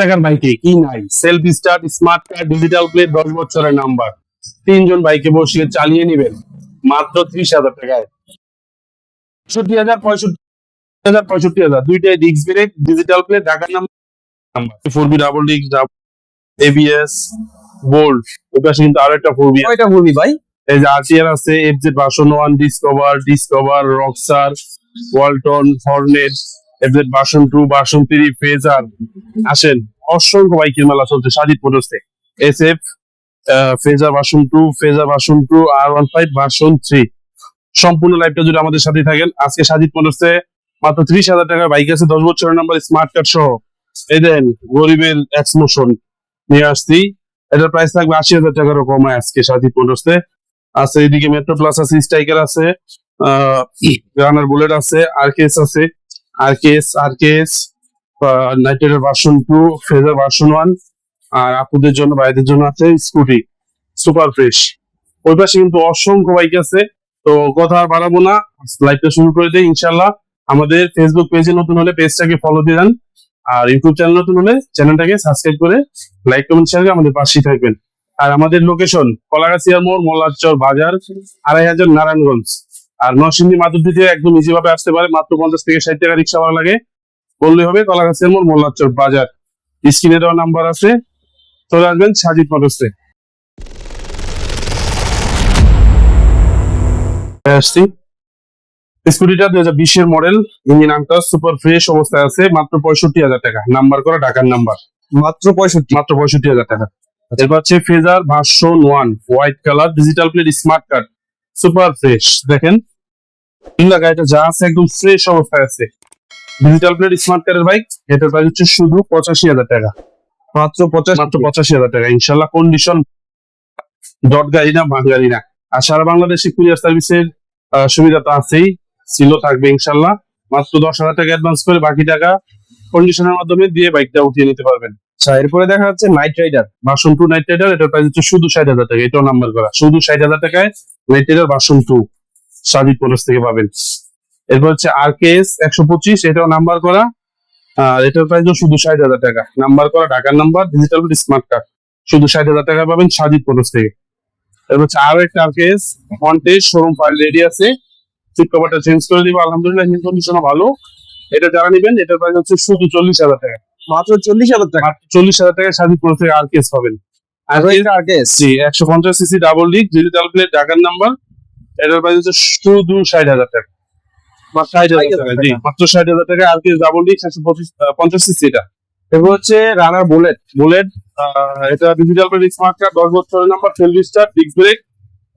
টাকার বাইকে কি নাই? Self start smart card digital plate দশ বছরের নাম্বার তিনজন বাইকে বসিয়ে চালিয়ে নেবেন। মাত্র ত্রিশ হাজার টাকায়। পঁয়ষট্টি হাজার পঁয়ষট্টি হাজার পঁয়ষট্টি হাজার। দুইটাই ডিস্ক ব্রেক ডিজিটাল প্লেট ঢাকার number four B double disc ABS bolt ওই পাশে কিন্তু আরও একটা ফোর বি কয়টা ঘুরবি ভাই? এই যে আরটিআর আছে FZ version one Discover Discover Roxar Walton Hornet FZ version two version three Fazer আসেন, অসংখ্য বাইকের মেলা চলছে Sajid মোটরসে। S F Fazer version two Fazer version two আর ওয়ান ফাইভ ভার্সন থ্রি। সম্পূর্ণ লাইফটা জুড়ে আমাদের সাথে থাকেন। আজকে সাজিদ মোটরসে মাত্র ত্রিশ হাজার টাকার বাইক আছে, দশ বছরের নাম্বার স্মার্ট কার্ড সহ। এই দেন, গরিবের এক্সমোশন নিয়ে আসছি। এটার প্রাইস থাকবে আশি হাজার টাকারও কমায় আজকে সাজিদ মোটরসে। আছে, এদিকে মেট্রো প্লাস আছে স্ট্রাইকার আছে রানার বুলেট আছে আরকেএস আছে। RKS RKS নাইট্রেটের version two Fazer version one আর আপুদের জন্য, ভাইদের জন্য আছে স্কুটি সুপার ফ্রেশ ওই পাশে কিন্তু অসংখ্য বাইক আছে, তো কথা আর বাড়াবো না। লাইভটা শুরু করে দেই ইনশাল্লাহ আমাদের ফেসবুক পেজে নতুন হলে পেজটাকে ফলো দিয়ে দেন, আর ইউটিউব চ্যানেল নতুন হলে চ্যানেলটাকে সাবস্ক্রাইব করে লাইক কমেন্ট শেয়ার করে আমাদের পাশেই থাকবেন। আর আমাদের লোকেশন কলাগাছিয়া মোড় মোল্লাচর বাজার, আড়াই হাজার নারায়ণগঞ্জ। আর নরসিংদী থেকে একদম ইজি ভাবে আসতে পারে। মাত্র পঞ্চাশ থেকে ষাট টাকা রিক্সা ভাড়া লাগে। বললে হবে কলাগাছিয়া মোড় মোল্লাচর বাজার। স্ক্রিনে দেওয়া নাম্বার আছে। চলে আসবেন সাজিদ আসছি। স্কুটিটা দুই হাজার বিশের মডেল। ইঞ্জিন সুপার ফ্রেশ অবস্থায় আছে। মাত্র পঁয়ষট্টি হাজার টাকা। নাম্বার করা ঢাকার নাম্বার। মাত্র পঁয়ষট্টি। মাত্র পঁয়ষট্টি হাজার টাকা। এরপর হচ্ছে Fazer version one white colour digital plate smart card super fresh দেখেন ইন্ডা গাড়িটা যা আছে একদম ফ্রেশ অবস্থায় আছে। ডিজিটাল প্লেট স্মার্ট কার্ডের বাইক এটার প্রাইস হচ্ছে শুধু পঁচাশি হাজার টাকা। মাত্র পঞ্চাশ মাত্র পঁচাশি হাজার টাকা। ইনশাল্লাহ কন্ডিশন ডট গাড়ি না ভাঙ গাড়ি না। আর সারা বাংলাদেশে কুরিয়ার সার্ভিসের সুবিধা তো আছেই ছিল থাকবে ইনশাল্লাহ মাত্র দশ হাজার টাকা অ্যাডভান্স করে বাকি টাকা কন্ডিশনের মাধ্যমে দিয়ে বাইকটা উঠিয়ে নিতে পারবেন। আচ্ছা এরপরে দেখা যাচ্ছে Knight Rider version two Knight Rider এটার প্রাইস হচ্ছে শুধু ষাট হাজার টাকা এটাও নাম্বার করা। শুধু ষাট হাজার টাকায় Knight Rider version two Sajid polls থেকে পাবেন। এরপর হচ্ছে আর কে এস একশো পঁচিশ এটাও নাম্বার করা। আর এটার প্রাইস শুধু ষাট হাজার টাকা। নাম্বার করা ঢাকার নাম্বার ডিজিটাল স্মার্ট কার্ড শুধু ষাট হাজার টাকা পাবেন সাজিদ পোলস থেকে। এরপর হচ্ছে আরও একটা আর কে এস ফন্টেজ শোরুম ফাইল রেডি আছে। সিট কভারটা চেঞ্জ করে দিব আলহামদুলিল্লাহ ইঞ্জিন কন্ডিশন ভালো। এটা যারা নেবেন এটার প্রাইস হচ্ছে শুধু চল্লিশ হাজার টাকা। মাত্র চল্লিশ হাজার টাকা? চল্লিশ হাজার টাকা সাজিদ পোলস থেকে আর কেস পাবেন। আর আর কেস জি একশো পঞ্চাশ CC double disc digital plate ঢাকার নাম্বার। এটার প্রাইস হচ্ছে শুধু ষাট হাজার টাকা। মাত্র ষাট হাজার টাকা জি। মাত্র ষাট হাজার টাকা আর কি ডাবল ডিক একশো পঁচিশ পঞ্চাশ সিসি এটা এরপর হচ্ছে রানার বুলেট বুলেট এটা ডিজিটাল দশ বছরের নাম্বার স্টার ব্রেক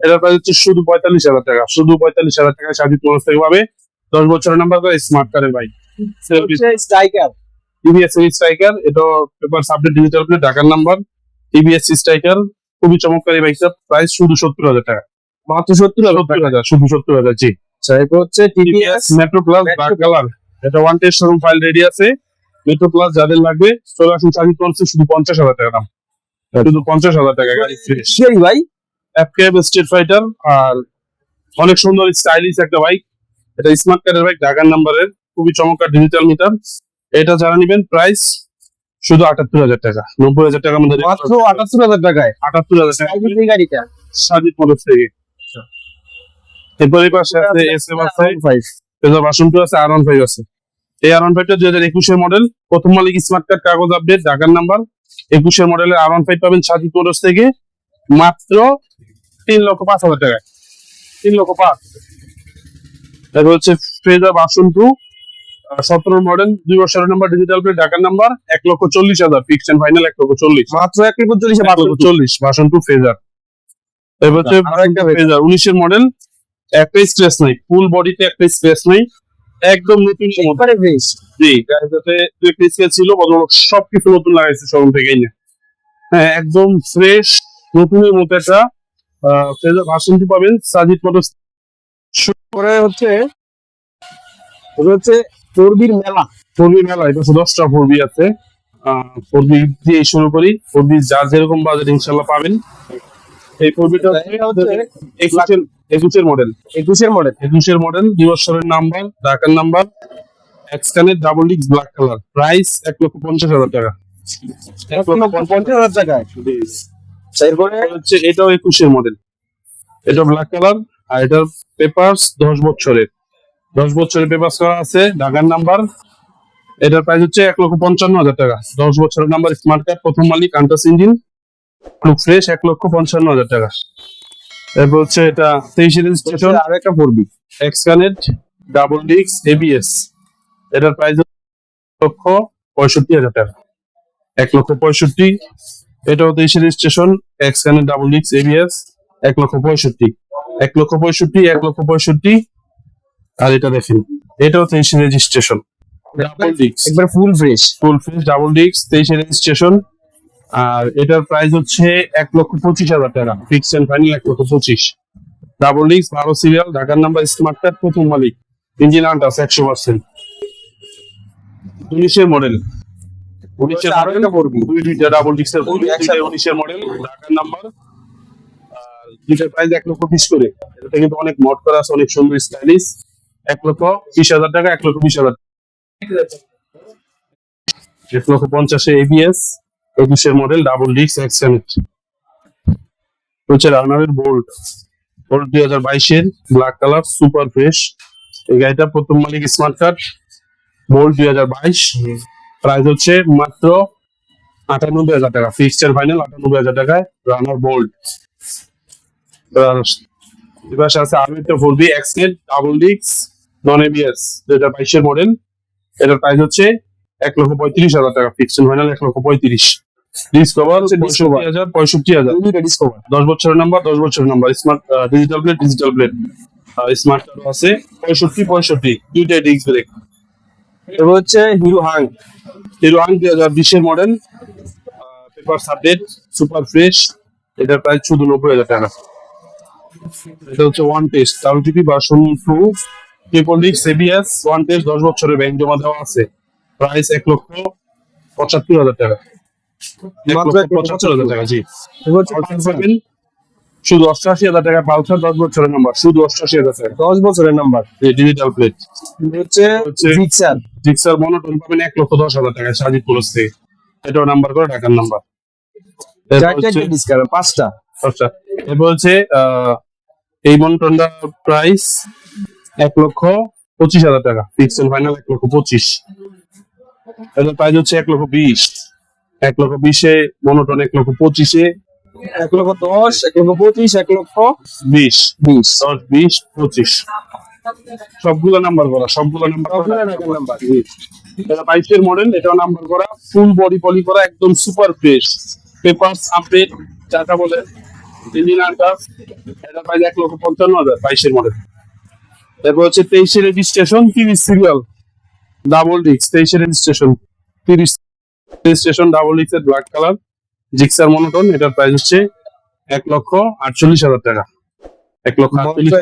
এটার প্রাইস হচ্ছে শুধু পঁয়তাল্লিশ হাজার টাকা শুধু পঁয়তাল্লিশ হাজার টাকা সাজিদ মানুষ থেকে পাবে। দশ বছরের নাম্বার করে স্মার্ট কার্ডের বাইক স্ট্রাইকার ইবিএস স্ট্রাইকার এটা পেপার সাবজেক্ট ডিজিটাল প্লেট ঢাকার নাম্বার ইবিএস স্ট্রাইকার খুবই চমৎকার বাইকটা প্রাইস শুধু সত্তর হাজার টাকা। মাত্র সত্তর হাজার শুধু সত্তর হাজার জি। আচ্ছা এরপর হচ্ছে TPS Metro Plus black colour এটা one test showroom file ready আছে। মেট্রো প্লাস যাদের লাগবে চলে আসুন চার্জিং পড়ছে শুধু পঞ্চাশ হাজার টাকা দাম। শুধু পঞ্চাশ হাজার টাকা গাড়ি সেই ভাই এফকেএফ স্ট্রিট ফাইটার আর অনেক সুন্দর স্টাইলিশ একটা বাইক এটা স্মার্ট কার্ডের বাইক ঢাকার নাম্বারের খুবই চমৎকার ডিজিটাল মিটার এটা যারা নেবেন প্রাইস শুধু আটাত্তর হাজার টাকা। নব্বই হাজার টাকার মধ্যে মাত্র আটাত্তর হাজার টাকায়? আটাত্তর হাজার টাকা। গাড়িটা? সাজিদ মোটরস থেকে। এরপরে পাশে আছে এস এম আছে ফাইভ এছাড়া ভার্সন টু আছে আর ওয়ান ফাইভ আছে। এই আর ওয়ান ফাইভটা দুই হাজার একুশের মডেল প্রথম মালিক স্মার্ট কার্ড কাগজ আপডেট ঢাকার নাম্বার একুশের মডেলের আর ওয়ান ফাইভ পাবেন সাজিদ মোটরস থেকে মাত্র তিন লক্ষ পাঁচ হাজার টাকায়। তিন লক্ষ পাঁচ। তারপর হচ্ছে ফ্রেজার ভার্সন টু সতেরো মডেল দুই বছরের নাম্বার ডিজিটাল প্লেট ঢাকার নাম্বার এক লক্ষ চল্লিশ হাজার ফিক্সড এন্ড ফাইনাল এক লক্ষ চল্লিশ। মাত্র এক লক্ষ চল্লিশে ভার্সন টু ফেজার এবার হচ্ছে ফেজার উনিশের মডেল একটাই স্ট্রেস নাই ফুল বডিতে একটাই স্ট্রেস নাই একদম নতুন মতো একবারে ফ্রেশ জি গাড়িটাতে দু একটা স্কেচ ছিল বদল সবকিছু নতুন লাগাইছে শোরুম থেকেই না হ্যাঁ একদম ফ্রেশ নতুনের মতো একটা ফেজার ভার্সন টু পাবেন সাজিদ মোটরস পরে হচ্ছে এটা হচ্ছে চর্বির মেলা। ফোরবি মেলা এটা হচ্ছে দশটা ফোরবি আছে। ফোরবি দিয়ে শুরু করি। ফোরবি যার যেরকম বাজেট ইনশাল্লাহ পাবেন। এই ফোরবিটা হচ্ছে একুশের একুশের মডেল একুশের মডেল একুশের মডেল দুই বছরের নাম্বার ঢাকার নাম্বার এক্সকানের ডাবল ডিক্স ব্ল্যাক কালার প্রাইস এক লক্ষ পঞ্চাশ হাজার টাকা। এক লক্ষ পঞ্চাশ হাজার এরপরে হচ্ছে এটাও একুশের মডেল এটা ব্ল্যাক কালার আর এটার পেপারস দশ বছরের। দশ বছরের পেপারস করা আছে ঢাকার নাম্বার এটার প্রাইস হচ্ছে এক লক্ষ পঞ্চান্ন হাজার টাকা। দশ বছরের নাম্বার স্মার্ট কার্ড প্রথম মালিক আন্টাস ইঞ্জিন ফ্রেশ এক লক্ষ পঞ্চান্ন হাজার টাকা। এরপর হচ্ছে এটা তেইশে রেজিস্ট্রেশন আর একটা four B X Connect double ডিক্স এবিএস এটার প্রাইস লক্ষ পঁয়ষট্টি হাজার টাকা। এক লক্ষ পঁয়ষট্টি এটাও তেইশে রেজিস্ট্রেশন এক্স কানেক্ট ডাবল ডিক্স এবিএস এক লক্ষ পঁয়ষট্টি। এক লক্ষ পঁয়ষট্টি এক লক্ষ পঁয়ষট্টি। আর এটা দেখেন এটাও তেইশে রেজিস্ট্রেশন ডাবল ডিক্স একবার ফুল ফ্রেশ ফুল ফিস ডাবল ডিক্স তেইশে রেজিস্ট্রেশন এটার প্রাইস হচ্ছে এক লক্ষ পঁচিশ হাজার টাকা। ফিক্স এন্ড ফাইনাল এক লক্ষ পঁচিশ। ডাবল ডিক্স বারো সিরিয়াল ঢাকার নাম্বার স্মার্ট কার্ড প্রথম মালিক। ইঞ্জিন আন্টাস একশো পার্সেন্ট উনিশের মডেল উনিশের আরও দুই দুইটা ডাবল ডিক্সের উনিশের মডেল ঢাকার নাম্বার আর দুইটার প্রাইস এক লক্ষ বিশ করে। এটা কিন্তু অনেক মড করা আছে অনেক সুন্দর স্টাইলিশ এক লক্ষ বিশ হাজার টাকা এক লক্ষ বিশ হাজার এক লক্ষ পঞ্চাশে এবিএস একুশের মডেল ডাবল ডিক্স এক্সেন্ট হচ্ছে রানারের বোল্ট বোল্ট দুই হাজার বাইশের ব্ল্যাক কালার সুপার ফ্রেশ এই গাড়িটা প্রথম মালিক স্মার্ট কার্ড বোল্ট দুই হাজার বাইশ। প্রাইস হচ্ছে মাত্র আটানব্বই হাজার টাকা। ফিক্সচার ফাইনাল আটানব্বই হাজার টাকায় রানার বোল্ট এবার আছে আরও একটা ফোর বি ডাবল ডিক্স নন এবিএস দুই হাজার বাইশের মডেল এটার প্রাইস হচ্ছে এক লক্ষ পঁয়ত্রিশ হাজার টাকা। ফিক্সড ফাইনাল এক লক্ষ পঁয়ত্রিশ। ডিসকভার হচ্ছে পঁয়ষট্টি হাজার পঁয়ষট্টি হাজার। ডিসকভার দশ বছরের নাম্বার দশ বছরের number smart digital plate digital plate smart আছে। পঁয়ষট্টি পঁয়ষট্টি। দুইটাই ডিস্ক ব্রেক এবার হচ্ছে হিরো হাং হিরো আং দুই হাজার বিশের model paper update super fresh এটার প্রাইস শুধু নব্বই হাজার টাকা। এটা হচ্ছে one test two triple one test দশ বছরের ব্যাংক জমা দেওয়া আছে। প্রাইস এক লক্ষ পঁচাত্তর হাজার টাকা। শুধু অষ্টআশি হাজার টাকা পালসার দশ বছরের নাম্বার। শুধু অষ্টআশি হাজার টাকা। দশ বছরের নাম্বার। ডিজিটাল প্লেট হচ্ছে জিক্সার জিক্সার মনোটন পাবেন এক লক্ষ দশ হাজার টাকা সাজিদ প্লাস থেকে এটাও নাম্বার করে ঢাকার নাম্বার পাঁচটা। আচ্ছা এরপর হচ্ছে আহ, এই মনোটনটা প্রাইস এক লক্ষ পঁচিশ হাজার টাকা। ফিক্স ফাইনাল এক লক্ষ পঁচিশ। এটার প্রাইস হচ্ছে এক লক্ষ বিশ। এক লক্ষ বিশে মনোটন এক লক্ষ পঁচিশে। এক লক্ষ দশ এক লক্ষ পঁচিশ এক লক্ষ বিশ। বিশ। দশ বিশ পঁচিশ। সবগুলো নাম্বার করা সবগুলো নাম্বার এটা বাইশের মডেল এটাও নাম্বার করা। ফুল বডি পলি করা একদম সুপার ফ্রেশ। পেপার আপডেট যাটা বলে। ইঞ্জিন আন্টাস এটা এক লক্ষ পঞ্চান্ন হাজার বাইশের মডেল। এরপর হচ্ছে তেইশে রেজিস্ট্রেশন তিরিশ সিরিয়াল ডাবল ডিক্স তেইশে রেজিস্ট্রেশন তিরিশ রেজিস্ট্রেশন ডাবল ডিক্স এর ব্ল্যাক কালার জিক্সার মনোটন এটার প্রাইস হচ্ছে এক লক্ষ আটচল্লিশ হাজার টাকা। এক লক্ষ আটচল্লিশ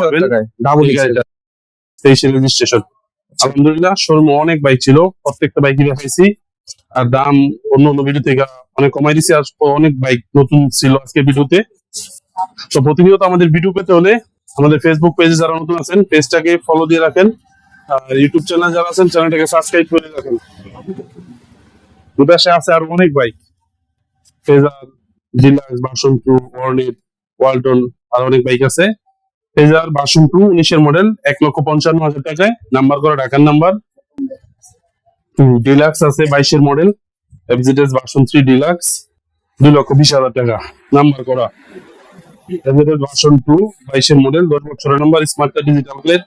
হাজার টাকা ডাবল তেইশে রেজিস্ট্রেশন আলহামদুলিল্লাহ শোরুম অনেক বাইক ছিল প্রত্যেকটা বাইকই দেখাইছি আর দাম অন্য অন্য ভিডিও থেকে অনেক কমাই দিছি আর অনেক বাইক নতুন ছিল আজকে ভিডিওতে তো প্রতিনিয়ত আমাদের ভিডিও পেতে হলে আমাদের ফেসবুক পেজে যারা নতুন আছেন পেজটাকে ফলো দিয়ে রাখেন। আর ইউটিউব চ্যানেল যারা আছেন চ্যানেলটাকে সাবস্ক্রাইব করে রাখেন। দুপাশে আছে আর অনেক bike. Fazer, Deluxe, version two Hornet Walton, আর অনেক বাইক আছে। ফেজার, বাসন টু, উনিশের মডেল, এক লক্ষ পঞ্চান্ন হাজার টাকায়। নাম্বার করা, ঢাকার নাম্বার। ডিলাক্স আছে, বাইশের model. FZS version three Deluxe, দুই লক্ষ বিশ হাজার টাকা। নাম্বার করা। এফজেডএস ভার্সন টু বাইশের মডেল, দশ বছরের নাম্বার স্মার্ট ডিজিটাল প্লেট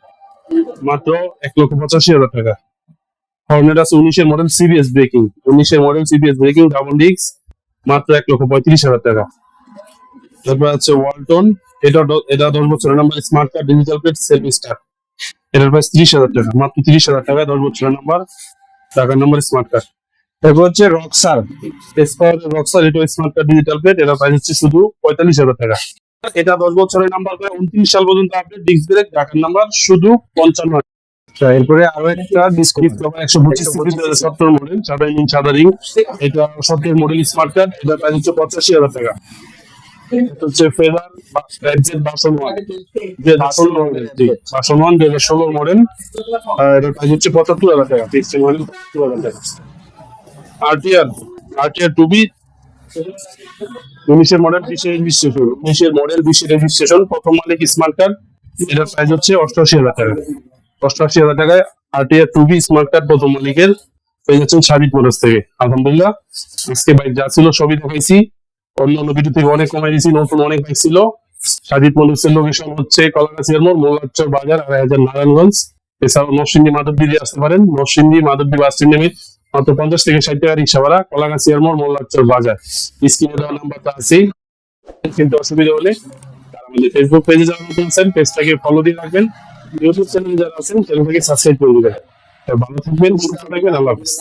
মাত্র এক লক্ষ পঁচাশি হাজার টাকা। হর্নেট আছে উনিশের মডেল সিবিএস ব্রেকিং উনিশের মডেল সিবিএস ব্রেকিং ডাবল ডিক্স মাত্র এক লক্ষ পঁয়ত্রিশ হাজার টাকা। তারপর আছে ওয়ালটন এটা এটা দশ বছরের number smart card digital plate self start এটার প্রাইস ত্রিশ হাজার টাকা, মাত্র তিরিশ হাজার টাকা, দশ বছরের নাম্বার টাকার নাম্বার স্মার্ট কার্ড এরপর হচ্ছে রকসার এসপাওয়ার রক্সার এটা স্মার্ট কার্ড ডিজিটাল প্লেট এটার প্রাইস হচ্ছে শুধু পঁয়তাল্লিশ হাজার টাকা। এটা দশ বছরের নাম্বার করে উনত্রিশ সাল পর্যন্ত আপডেট ডিস্ক ব্রেক টাকার নাম্বার শুধু পঞ্চান্ন আচ্ছা, এরপরে আরও একটা ডিসকভার ডিসকভার একশো পঁচিশ সিসি দু হাজার সতেরো মডেল সাদা ইঞ্জিন সাদা রিং এটা সতেরো মডেল স্মার্ট কার্ড এটার প্রাইস হচ্ছে পঁচাশি হাজার টাকা। এটা হচ্ছে এক্সেল বাসন ষোলো মডেল বাসন ওয়ান দুই হাজার ষোলো মডেল এটার প্রাইস হচ্ছে পঁচাত্তর হাজার টাকা ফিক্সড মডেল পঁচাত্তর হাজার টাকা। আরটিআর আরটিআর টু বি উনিশের মডেল বিশের রেজিস্ট্রেশন উনিশের মডেল বিশের রেজিস্ট্রেশন প্রথম মালিক স্মার্ট কার্ড এটার প্রাইস হচ্ছে অষ্টআশি হাজার টাকা। অষ্টআশি হাজার টাকায় RTR two B smart card প্রথম মালিকের পেয়ে যাচ্ছেন সাবিত থেকে। আলহামদুলিল্লাহ, আজকে বাইক যা ছিল সবই দেখাইছি। অন্য অন্য ভিডিও থেকে অনেক কমাই দিয়েছি, নতুন অনেক বাইক ছিল। মোটরসের লোকেশন হচ্ছে কলাগাছিয়ার মোড় মোল্লাচর বাজার, আড়াই হাজার নারায়ণগঞ্জ। এছাড়াও নরসিংদী মাধবদী দিয়ে আসতে পারেন। নরসিংদী বাস স্ট্যান্ড মাত্র পঞ্চাশ থেকে ষাট টাকা রিক্সা ভাড়া কলাগাছিয়ার মোড় মোল্লাচর বাজার। স্ক্রিনে দেওয়া নাম্বারটা আছেই কিন্তু অসুবিধা হলে আমাদের ফেসবুক পেজে আছেন পেজটাকে ফলো দিয়ে রাখবেন। ইউটিউব চ্যানেল যারা আছেন চ্যানেলটাকে সাবস্ক্রাইব করে দিবেন। ভালো থাকবেন সুস্থ থাকবেন আল্লাহ হাফিজ।